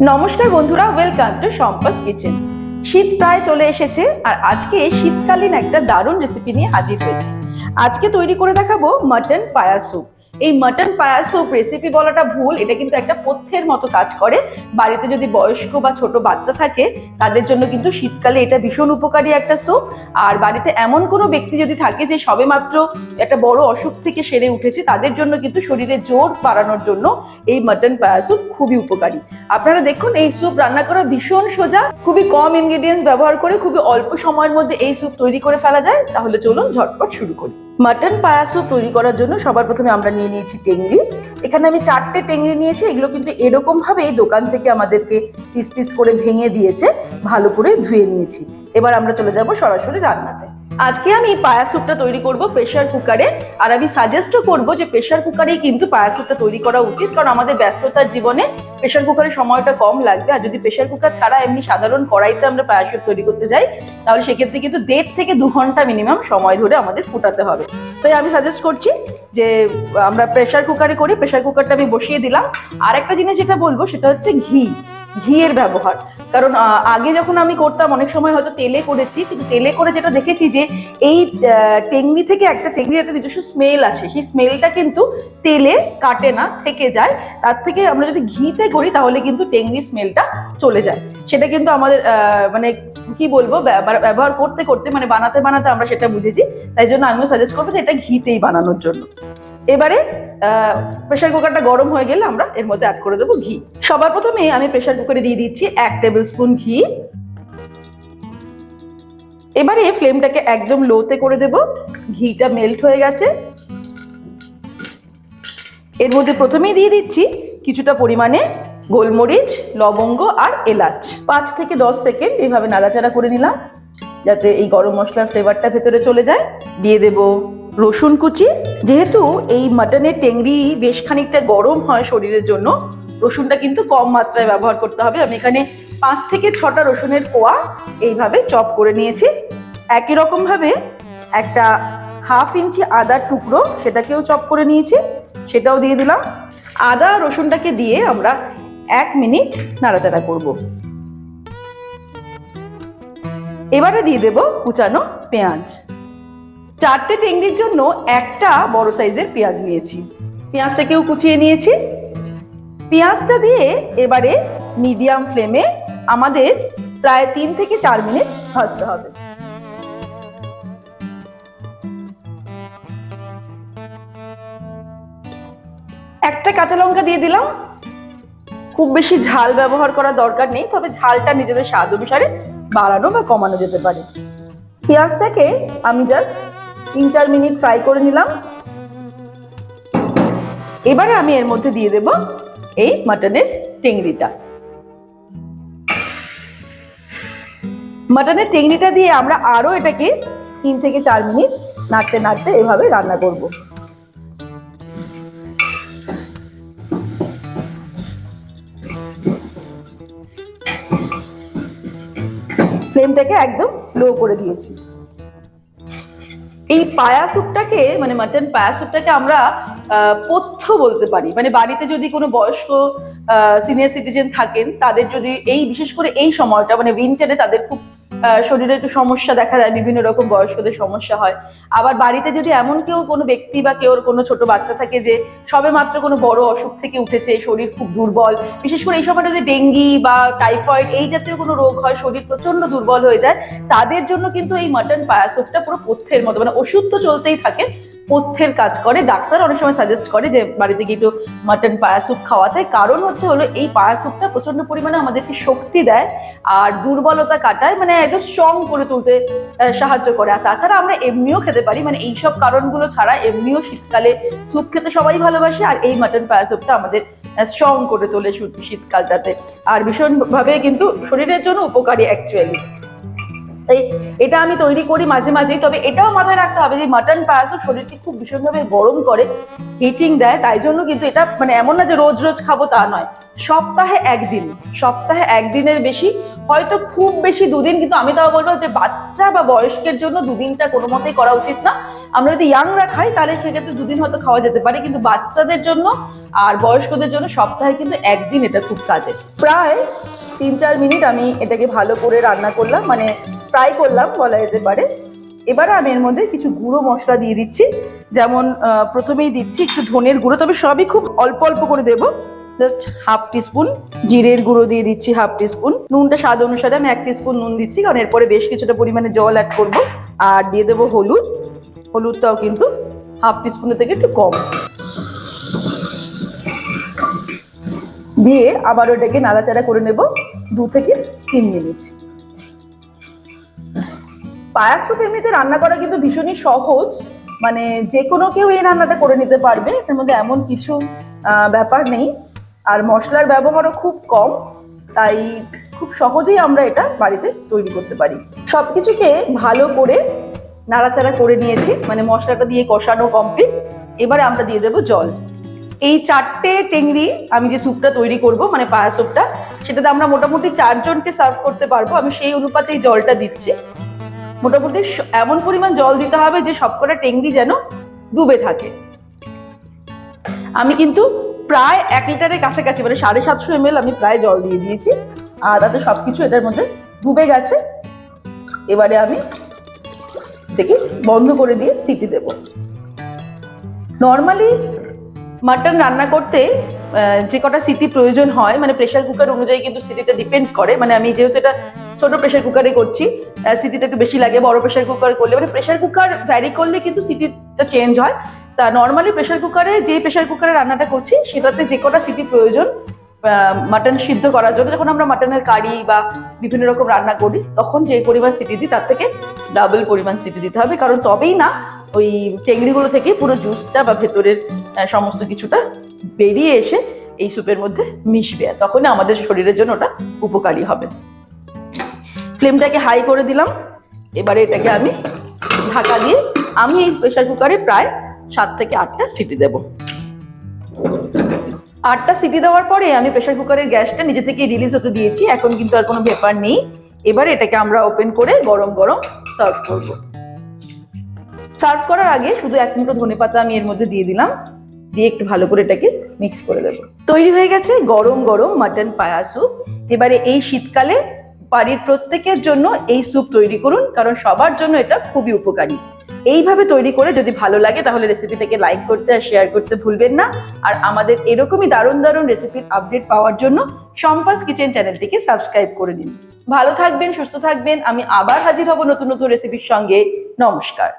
নমস্কার বন্ধুরা welcome to সম্পাস kitchen শীত প্রায় চলে এসেছে আর আজকে শীতকালীন একটা দারুণ রেসিপি নিয়ে হাজির হয়েছে। আজকে তৈরি করে দেখাবো মাটন পায়া স্যুপ এই মাটন পায়া স্যুপ রেসিপি বলাটা ভুল, এটা কিন্তু একটা পথ্যের মতো কাজ করে। বাড়িতে যদি বয়স্ক বা ছোট বাচ্চা থাকে, তাদের জন্য কিন্তু শীতকালে এটা ভীষণ উপকারী একটা স্যুপ আর বাড়িতে এমন কোনো ব্যক্তি যদি থাকে যে সবে মাত্র একটা বড় অসুখ থেকে সেরে উঠেছে, তাদের জন্য কিন্তু শরীরে জোর বাড়ানোর জন্য এই মাটন পায়া স্যুপ খুবই উপকারী। আপনারা দেখুন, এই স্যুপ রান্না করা ভীষণ সোজা, খুবই কম ইনগ্রেডিয়েন্টস ব্যবহার করে খুবই অল্প সময়ের মধ্যে এই স্যুপ তৈরি করে ফেলা যায়। তাহলে চলুন ঝটপট শুরু করি। মাটন পায়া তৈরি করার জন্য সবার প্রথমে আমরা নিয়ে নিয়েছি টেংরি। এখানে আমি চারটে টেংরি নিয়েছি, এগুলো কিন্তু এরকমভাবেই দোকান থেকে আমাদেরকে পিস পিস করে ভেঙে দিয়েছে, ভালো করে ধুয়ে নিয়েছি। এবার আমরা চলে যাব সরাসরি রান্নাতে। আজকে আমি পায়া স্যুপটা তৈরি করব প্রেশার কুকারে আর আমি সাজেস্টও করব যে প্রেশার কুকারেই কিন্তু পায়া স্যুপটা তৈরি করা উচিত, কারণ আমাদের ব্যস্ততার জীবনে প্রেশার কুকারে সময়টা কম লাগবে। আর যদি প্রেশার কুকার ছাড়া এমনি সাধারণ কড়াইতে আমরা পায়া স্যুপ তৈরি করতে যাই, তাহলে সেক্ষেত্রে কিন্তু দেড় থেকে দু ঘণ্টা মিনিমাম সময় ধরে আমাদের ফুটাতে হবে। তাই আমি সাজেস্ট করছি যে, আমরা প্রেশার কুকারে করি। প্রেশার কুকারটা আমি বসিয়ে দিলাম। আর একটা জিনিস যেটা বলব সেটা হচ্ছে ঘি। ঘিয়ের ব্যবহার। কারণ আগে যখন আমি করতাম, অনেক সময় হয়তো তেলে করেছি, কিন্তু তেলে করে যেটা দেখেছি যে, এই টেংরি থেকে একটা টেংরির একটা নিজস্ব স্মেল আছে সেই স্মেলটা কিন্তু তেলে কাটে না, থেকে যায়। তার থেকে আমরা যদি ঘিতে করি, তাহলে কিন্তু টেংরির স্মেলটা চলে যায়। সেটা কিন্তু আমাদের মানে কি বলব ব্যব- ব্যবহার করতে করতে মানে বানাতে বানাতে আমরা সেটা বুঝেছি। তাই জন্য আমিও সাজেস্ট করব যে, এটা ঘিতেই বানানোর জন্য। এবারে প্রেশার কুকারটা গরম হয়ে গেলে আমরা এর মধ্যে অ্যাড করে দেবো ঘি। সবার প্রথমে আমি প্রেশার কুকারে দিয়ে দিচ্ছি এক টেবিল স্পুন ঘি। এবারে ফ্লেমটাকে একদম লোতে করে দেব। ঘিটা মেল্ট হয়ে গেছে। এর মধ্যে প্রথমেই দিয়ে দিচ্ছি কিছুটা পরিমাণে গোলমরিচ, লবঙ্গ আর এলাচ। পাঁচ থেকে দশ সেকেন্ড এইভাবে নাড়াচাড়া করে নিলাম, যাতে এই গরম মশলার ফ্লেভারটা ভেতরে চলে যায়। দিয়ে দেব রসুন কুচি। যেহেতু এই মাটনের টেংরি বেশ খানিকটা গরম হয় শরীরের জন্য, রসুনটা কিন্তু কম মাত্রায় ব্যবহার করতে হবে। আমি এখানে পাঁচ থেকে ছটা রসুনের কোয়া এইভাবে চপ করে নিয়েছি। একই রকম ভাবে একটা হাফ ইঞ্চি আদার টুকরো সেটাকেও চপ করে নিয়েছি, সেটাও দিয়ে দিলাম। আদা রসুনটাকে দিয়ে আমরা এক মিনিট নাড়াচাড়া করব। এবারে দিয়ে দেব কুচানো পেঁয়াজ। চারটে টেংরির জন্য একটা বড় সাইজের পেঁয়াজ নিয়েছি। পেঁয়াজটাকেও কুচিয়ে নিয়েছি? পেঁয়াজটা দিয়ে এবারে মিডিয়াম ফ্লেমে আমাদের প্রায় তিন থেকে চার মিনিট ভাজতে হবে। একটা কাঁচা লঙ্কা দিয়ে দিলাম। খুব বেশি ঝাল ব্যবহার করার দরকার নেই, তবে ঝালটা নিজেদের স্বাদ অনুসারে বাড়ানো বা কমানো যেতে পারে। পেঁয়াজটাকে আমি জাস্ট তিন চার মিনিট ফ্রাই করে নিলাম। এবারে আমি এর মধ্যে দিয়ে দেব এই মাটনের টেংরিটা। মাটনের টেংরিটা দিয়ে আমরা আরও এটাকে তিন থেকে চার মিনিট নাড়তে নাড়তে এভাবে রান্না করব। ফ্লেমটাকে একদম লো করে দিয়েছি। এই পায়া স্যুপটাকে মানে মাটন পায়া স্যুপটাকে আমরা পথ্য বলতে পারি। মানে বাড়িতে যদি কোনো বয়স্ক সিনিয়র সিটিজেন থাকেন, তাদের যদি এই, বিশেষ করে এই সময়টা মানে উইন্টারে তাদের খুব শরীরে একটু সমস্যা দেখা যায় বিভিন্ন রকম বয়স্কদের সমস্যা হয়। আবার বাড়িতে যদি এমন কেউ কোনো ব্যক্তি বা কেউ কোনো ছোট বাচ্চা থাকে যে সবে মাত্র কোনো বড় অসুখ থেকে উঠেছে, শরীর খুব দুর্বল, বিশেষ করে এই সময়টা যদি ডেঙ্গি বা টাইফয়েড এই জাতীয় কোনো রোগ হয়, শরীর প্রচণ্ড দুর্বল হয়ে যায়, তাদের জন্য কিন্তু এই মাটন পায়া স্যুপটা পুরো পথ্যের মতো মানে ওষুধ তো চলতেই থাকে পথ্যের কাজ করে, ডাক্তার অনেক সময় সাজেস্ট করে যে বাড়িতে গিয়ে একটু মাটন পায়া স্যুপ খাওয়াতে কারণ হচ্ছে হলো এই পায়া স্যুপটা প্রচণ্ড পরিমাণে আমাদেরকে শক্তি দেয় আর দুর্বলতা কাটায় মানে একদম স্ট্রং করে তুলতে সাহায্য করে। আর তাছাড়া আমরা এমনিও খেতে পারি মানে এইসব কারণগুলো ছাড়া এমনিও শীতকালে স্যুপ খেতে সবাই ভালোবাসে আর এই মাটন পায়া স্যুপটা আমাদের স্ট্রং করে তোলে শীতকালটাতে আর ভীষণভাবে কিন্তু শরীরের জন্য উপকারী অ্যাকচুয়ালি তাই এটা আমি তৈরি করি মাঝে মাঝেই। তবে এটাও মাথায় রাখতে হবে যে মাটন পায়াসও শরীরকে খুব ভীষণভাবে গরম করে হিটিং দেয়, তাই জন্য কিন্তু এটা মানে এমন না যে রোজ রোজ খাব তা নয়। সপ্তাহে একদিন, সপ্তাহে একদিনের বেশি, হয়তো খুব বেশি দুদিন কিন্তু আমি তাও বলব যে বাচ্চা বা বয়স্কের জন্য দুদিনটা কোনো মতেই করা উচিত না। আমরা যদি ইয়াংরা খাই, তাহলে সেক্ষেত্রে দুদিন হয়তো খাওয়া যেতে পারে, কিন্তু বাচ্চাদের জন্য আর বয়স্কদের জন্য সপ্তাহে কিন্তু একদিন এটা খুব কাজের। প্রায় তিন চার মিনিট আমি এটাকে ভালো করে রান্না করলাম মানে ফ্রাই করলাম, বলা যেতে পারে। এবারে আমি এর মধ্যে কিছু গুঁড়ো মশলা দিয়ে দিচ্ছি। যেমন প্রথমেই দিচ্ছি একটু ধনের গুঁড়ো, তবে সবই খুব অল্প অল্প করে দেবো। জাস্ট হাফ টিস্পুন জিরের গুঁড়ো দিয়ে দিচ্ছি, হাফ টিস্পুন। নুনটা স্বাদ অনুসারে আমি এক টিস্পুন নুন দিচ্ছি, কারণ এরপরে বেশ কিছুটা পরিমাণে জল অ্যাড করব। আর দিয়ে দেবো হলুদ। হলুদটাও কিন্তু হাফ টিস্পুনের থেকে একটু কম। দিয়ে আবার ওটাকে নাড়াচাড়া করে নেব দু থেকে তিন মিনিট। পায়া স্যুপ এমনিতে রান্না করা কিন্তু ভীষণই সহজ। মানে যে কোনো কেউ এই রান্নাটা করে নিতে পারবে, এর মধ্যে এমন কিছু ব্যাপার নেই। আর মশলার ব্যবহারও খুব কম, তাই খুব সহজেই আমরা এটা বাড়িতে তৈরি করতে পারি। সব কিছুকে ভালো করে নাড়াচাড়া করে নিয়েছি মানে মশলাটা দিয়ে কষানো কমপ্লিট এবারে আমরা দিয়ে দেবো জল। এই চারটে টেংরি আমি যে স্যুপটা তৈরি করব মানে পায়া স্যুপটা সেটাতে আমরা মোটামুটি চারজনকে সার্ভ করতে পারব। আমি সেই অনুপাতেই জলটা দিচ্ছি। মোটামুটি এমন পরিমাণ জল দিতে হবে যে সবকটা টেংরি যেন ডুবে থাকে। আমি কিন্তু প্রায় এক লিটারের কাছাকাছি মানে সাড়ে সাতশো এম আমি প্রায় জল দিয়ে দিয়েছি। আর তাতে সবকিছু এটার মধ্যে ডুবে গেছে। এবারে আমি এটাকে বন্ধ করে দিয়ে সিটি দেব। নর্মালি মাটন রান্না করতে যে কটা সিটি প্রয়োজন হয় মানে প্রেশার কুকার অনুযায়ী কিন্তু সিটিটা ডিপেন্ড করে। মানে আমি যেহেতু এটা ছোট প্রেশার কুকারে করছি সিটিটা একটু বেশি লাগে, বড় প্রেশার কুকার করলে। মানে প্রেশার কুকার ভ্যারি করলে কিন্তু সিটিটা চেঞ্জ হয়। তা নর্মালি প্রেশার কুকারে যে প্রেশার কুকারে রান্নাটা করছি, সেটাতে যে কটা সিটি প্রয়োজন মাটন সিদ্ধ করার জন্য, যখন আমরা মাটনের কারি বা বিভিন্ন রকম রান্না করি, তখন যে পরিমাণ সিটি দিই, তার থেকে ডাবল পরিমাণ সিটি দিতে হবে। কারণ তবেই না, ওই টেংরিগুলো থেকে পুরো জুসটা বা ভেতরের সমস্ত কিছুটা বেরিয়ে এসে এই স্যুপের মধ্যে মিশবে। আর তখনই আমাদের শরীরের জন্য ওটা উপকারী হবে। ফ্লেমটাকে হাই করে দিলাম। এবারে এটাকে আমি ঢাকা দিয়ে আমি এই প্রেশার কুকারে প্রায় সাত থেকে আটটা সিটি দেব। আটটা সিটি দেওয়ার পরে আমি প্রেশার কুকারের গ্যাসটা নিজে থেকে রিলিজ হতে দিয়েছি। এখন কিন্তু আর কোনো ব্যাপার নেই। এবারে এটাকে আমরা ওপেন করে গরম গরম সার্ভ করব। সার্ভ করার আগে শুধু এক মুঠো ধনে পাতা আমি এর মধ্যে দিয়ে দিলাম। দিয়ে একটু ভালো করে এটাকে মিক্স করে দেবো। তৈরি হয়ে গেছে গরম গরম মাটন পায়া স্যুপ এবারে এই শীতকালে বাড়ির প্রত্যেকের জন্য এই স্যুপ তৈরি করুন, কারণ সবার জন্য এটা খুবই উপকারী। এইভাবে তৈরি করে যদি ভালো লাগে, তাহলে রেসিপিটাকে লাইক করতে আর শেয়ার করতে ভুলবেন না। আর আমাদের এরকমই দারুণ দারুণ রেসিপির আপডেট পাওয়ার জন্য সম্পাস কিচেন চ্যানেলটিকে সাবস্ক্রাইব করে নিন। ভালো থাকবেন, সুস্থ থাকবেন, আমি আবার হাজির হব নতুন নতুন রেসিপির সঙ্গে। নমস্কার।